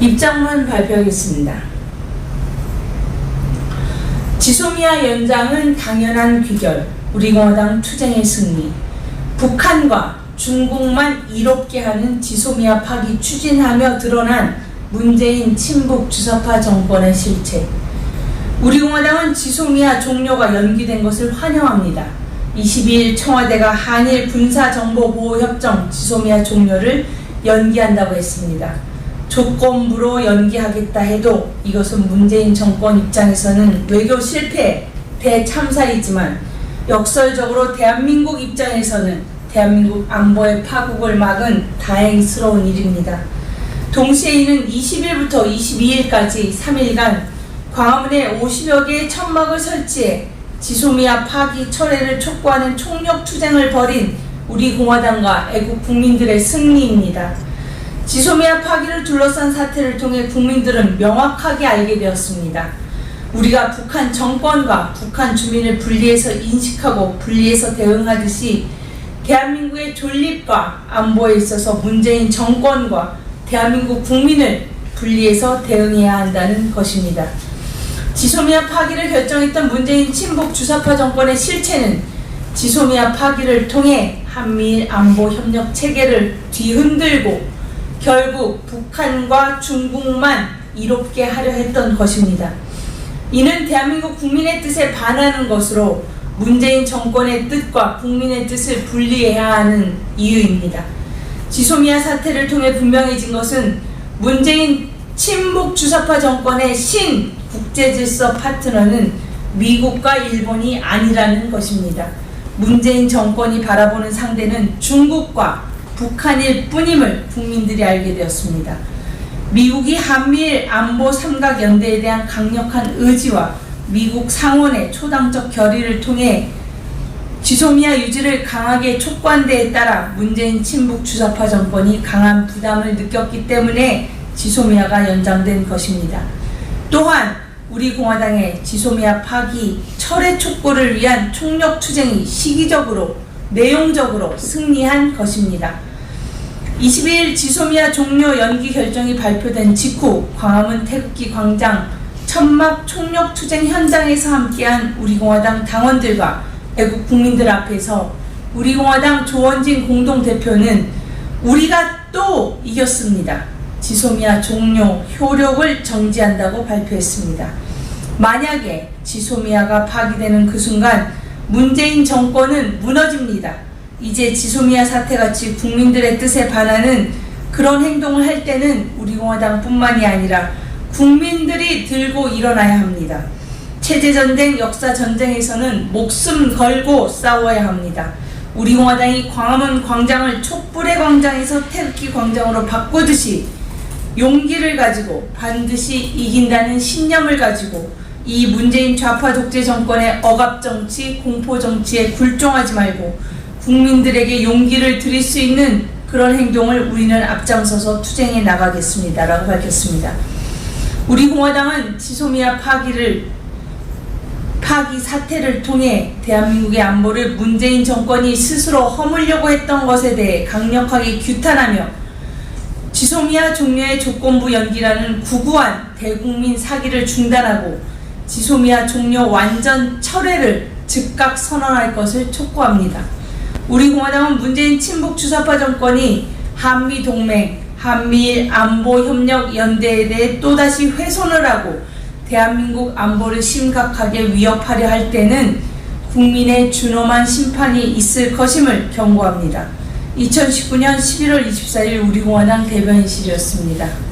입장문 발표하겠습니다. 지소미아 연장은 당연한 귀결, 우리 공화당 투쟁의 승리, 북한과 중국만 이롭게 하는 지소미아 파기 추진하며 드러난 문재인 친북 주사파 정권의 실체. 우리 공화당은 지소미아 종료가 연기된 것을 환영합니다. 22일 청와대가 한일 군사정보보호협정 지소미아 종료를 연기한다고 했습니다. 조건부로 연기하겠다 해도 이것은 문재인 정권 입장에서는 외교 실패, 대참살이지만 역설적으로 대한민국 입장에서는 대한민국 안보의 파국을 막은 다행스러운 일입니다. 동시에 이는 20일부터 22일까지 3일간 광화문에 50여 개의 천막을 설치해 지소미아 파기 철회를 촉구하는 총력 투쟁을 벌인 우리 공화당과 애국 국민들의 승리입니다. 지소미아 파기를 둘러싼 사태를 통해 국민들은 명확하게 알게 되었습니다. 우리가 북한 정권과 북한 주민을 분리해서 인식하고 분리해서 대응하듯이 대한민국의 존립과 안보에 있어서 문재인 정권과 대한민국 국민을 분리해서 대응해야 한다는 것입니다. 지소미아 파기를 결정했던 문재인 친북 주사파 정권의 실체는 지소미아 파기를 통해 한미일 안보 협력 체계를 뒤흔들고 결국 북한과 중국만 이롭게 하려 했던 것입니다. 이는 대한민국 국민의 뜻에 반하는 것으로 문재인 정권의 뜻과 국민의 뜻을 분리해야 하는 이유입니다. 지소미아 사태를 통해 분명해진 것은 문재인 친북 주사파 정권의 신 국제 질서 파트너는 미국과 일본이 아니라는 것입니다. 문재인 정권이 바라보는 상대는 중국과 북한일 뿐임을 국민들이 알게 되었습니다. 미국이 한미일 안보 삼각 연대에 대한 강력한 의지와 미국 상원의 초당적 결의를 통해 지소미아 유지를 강하게 촉구한 데에 따라 문재인 친북 주사파 정권이 강한 부담을 느꼈기 때문에 지소미아가 연장된 것입니다. 또한 우리 공화당의 지소미아 파기 철회 촉구를 위한 총력 투쟁이 시기적으로 내용적으로 승리한 것입니다. 22일 지소미아 종료 연기 결정이 발표된 직후 광화문 태극기 광장 천막 총력 투쟁 현장에서 함께한 우리공화당 당원들과 애국 국민들 앞에서 우리공화당 조원진 공동대표는 우리가 또 이겼습니다. 지소미아 종료 효력을 정지한다고 발표했습니다. 만약에 지소미아가 파기되는 그 순간 문재인 정권은 무너집니다. 이제 지소미아 사태같이 국민들의 뜻에 반하는 그런 행동을 할 때는 우리 공화당뿐만이 아니라 국민들이 들고 일어나야 합니다. 체제 전쟁, 역사 전쟁에서는 목숨 걸고 싸워야 합니다. 우리 공화당이 광화문 광장을 촛불의 광장에서 태극기 광장으로 바꾸듯이 용기를 가지고 반드시 이긴다는 신념을 가지고 이 문재인 좌파 독재 정권의 억압 정치, 공포 정치에 굴종하지 말고 국민들에게 용기를 드릴 수 있는 그런 행동을 우리는 앞장서서 투쟁해 나가겠습니다라고 밝혔습니다. 우리 공화당은 지소미아 파기를 파기 사태를 통해 대한민국의 안보를 문재인 정권이 스스로 허물려고 했던 것에 대해 강력하게 규탄하며 지소미아 종료의 조건부 연기라는 구구한 대국민 사기를 중단하고 지소미아 종료 완전 철회를 즉각 선언할 것을 촉구합니다. 우리 공화당은 문재인 친북 주사파 정권이 한미 동맹, 한미일 안보 협력 연대에 대해 또다시 훼손을 하고 대한민국 안보를 심각하게 위협하려 할 때는 국민의 준엄한 심판이 있을 것임을 경고합니다. 2019년 11월 24일 우리 공화당 대변인실이었습니다.